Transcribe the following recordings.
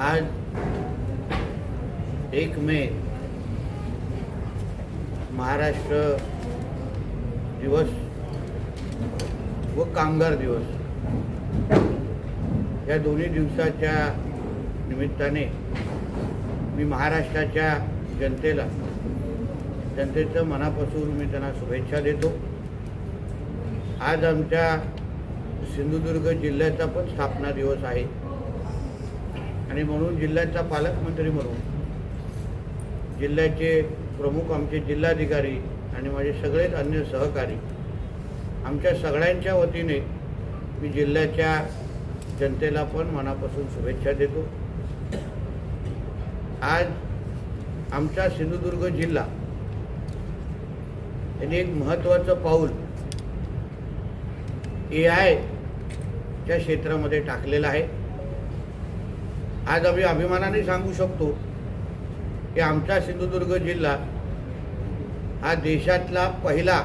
आज एक मे महाराष्ट्र दिवस व कामगार दिवस. या दोन्ही दिवसाच्या निमित्ताने मी महाराष्ट्राच्या जनतेला जनतेचं मनापासून मी त्यांना शुभेच्छा देतो. आज आमच्या सिंधुदुर्ग जिल्ह्याचा पण स्थापना दिवस आहे. आणि म्हणून जिल्ह्याचा पालकमंत्री म्हणून जिल्ह्याचे प्रमुख आमचे जिल्हाधिकारी आणि माझे सगळेच अन्य सहकारी आमच्या सगळ्यांच्या वतीने मी जिल्ह्याच्या जनतेला पण मनापासून शुभेच्छा देतो. आज आमचा सिंधुदुर्ग जिल्हा यांनी एक महत्त्वाचं पाऊल ए आयच्या क्षेत्रामध्ये टाकलेलं आहे. आज आम्ही अभिमानाने सांगू शकतो की आमचा सिंधुदुर्ग जिल्हा हा देशातला पहिला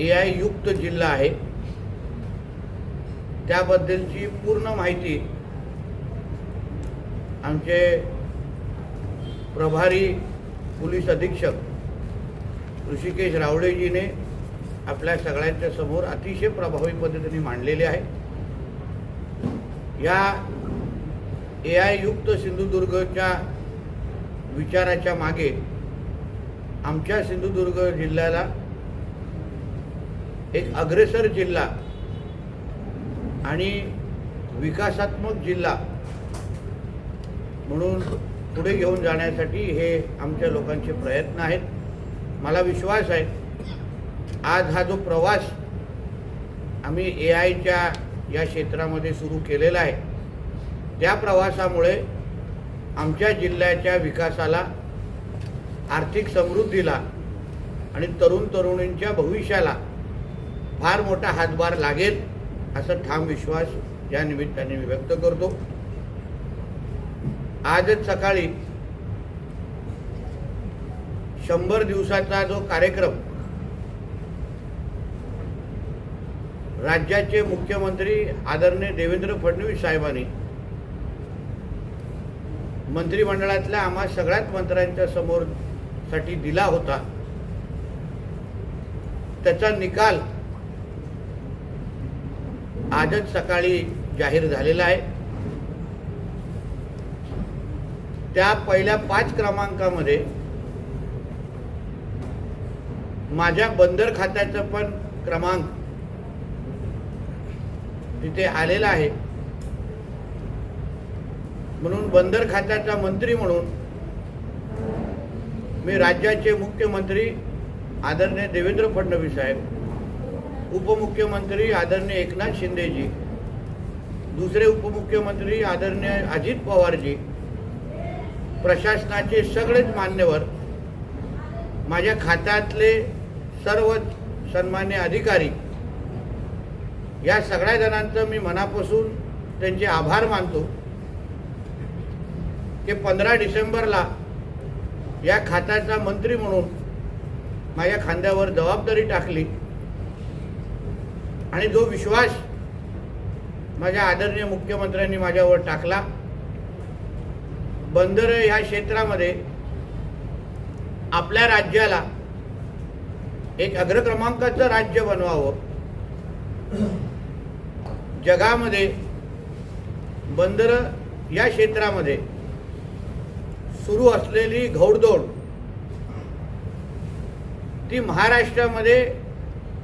ए आय युक्त जिल्हा आहे. त्याबद्दलची पूर्ण माहिती आमचे प्रभारी पोलीस अधीक्षक ऋषिकेश रावळेजीने आपल्या सगळ्यांच्या समोर अतिशय प्रभावी पद्धतीने मांडलेले आहे. या ए आय युक्त सिंधुदुर्गच्या विचाराच्या मागे आमच्या सिंधुदुर्ग जिल्ह्याला एक अग्रेसर जिल्हा आणि विकासात्मक जिल्हा म्हणून पुढे घेऊन जाण्यासाठी हे आमच्या लोकांचे प्रयत्न आहेत. मला विश्वास आहे आज हा जो प्रवास आम्ही ए आयच्या या क्षेत्रामध्ये सुरू केलेला आहे त्या प्रवासामुळे आमच्या जिल्ह्याच्या विकासाला आर्थिक समृद्धीला आणि तरुण तरुणींच्या भविष्याला फार मोठा हातभार लागेल असा ठाम विश्वास या निमित्ताने मी व्यक्त करतो. आजच सकाळी शंभर दिवसाचा जो कार्यक्रम राज्याचे मुख्यमंत्री आदरणीय देवेंद्र फडणवीस साहेबांनी मंत्रिमंडळातल्या आम्हा सगळ्याच मंत्र्यांच्या समोर साठी दिला होता. त्याचा निकाल आजच सकाळी जाहीर झालेला आहे. त्या पहिल्या पाच क्रमांकामध्ये माझ्या बंदर खात्याचा पण क्रमांक तिथे आलेला आहे. म्हणून बंदर खात्याचा मंत्री म्हणून मी राज्याचे मुख्यमंत्री आदरणीय देवेंद्र फडणवीस साहेब उपमुख्यमंत्री आदरणीय एकनाथ शिंदेजी दुसरे उपमुख्यमंत्री आदरणीय अजित पवारजी प्रशासनाचे सगळेच मान्यवर माझ्या खात्यातले सर्व सन्मान्य अधिकारी या सगळ्या जणांचं मी मनापासून त्यांचे आभार मानतो. की पंधरा डिसेंबरला या खात्याचा मंत्री म्हणून माझ्या खांद्यावर जबाबदारी टाकली. आणि जो विश्वास माझ्या आदरणीय मुख्यमंत्र्यांनी माझ्यावर टाकला बंदर ह्या क्षेत्रामध्ये आपल्या राज्याला एक अग्रक्रमांकाचं राज्य बनवावं. जगामध्ये बंदर या क्षेत्रामध्ये सुरू असलेली घौडदौड ती महाराष्ट्रामध्ये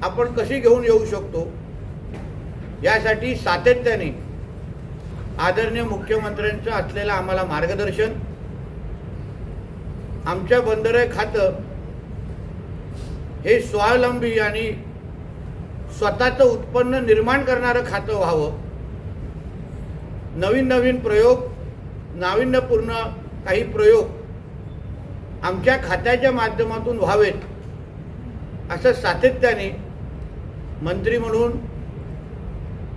आपण कशी घेऊन येऊ शकतो? यासाठी सातत्याने आदरणीय मुख्यमंत्र्यांचं असलेलं आम्हाला मार्गदर्शन आमच्या बंदर खातं हे स्वावलंबी आणि स्वतःचं उत्पन्न निर्माण करणारं खातं व्हावं. नवीन नवीन प्रयोग नाविन्यपूर्ण काही प्रयोग आमच्या खात्याच्या माध्यमातून व्हावेत असं सातत्याने मंत्री म्हणून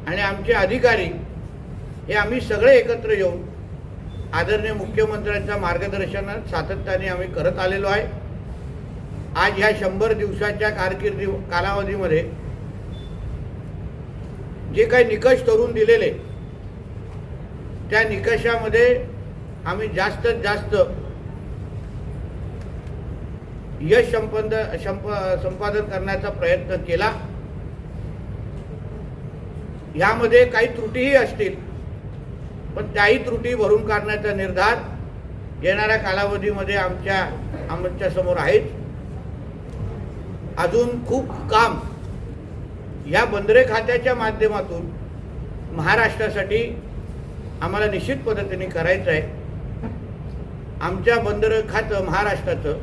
आणि आमचे अधिकारी हे आम्ही सगळे एकत्र येऊन आदरणीय मुख्यमंत्र्यांच्या मार्गदर्शनात सातत्याने आम्ही करत आलेलो आहे. आज ह्या शंभर दिवसाच्या कारकिर्दी कालावधीमध्ये जे काही निकष करून दिलेले त्या निकषामध्ये आम्ही जास्तीत जास्त यश संपद संप संपादन करण्याचा प्रयत्न केला. यामध्ये काही त्रुटीही असतील पण त्याही त्रुटी भरून काढण्याचा निर्धार येणाऱ्या कालावधीमध्ये आमच्या आमच्यासमोर आहेत. अजून खूप काम या बंदरे खात्याच्या माध्यमातून महाराष्ट्रासाठी आम्हाला निश्चित पद्धतीने करायचं आहे. आमच्या बंदर खातं महाराष्ट्राचं.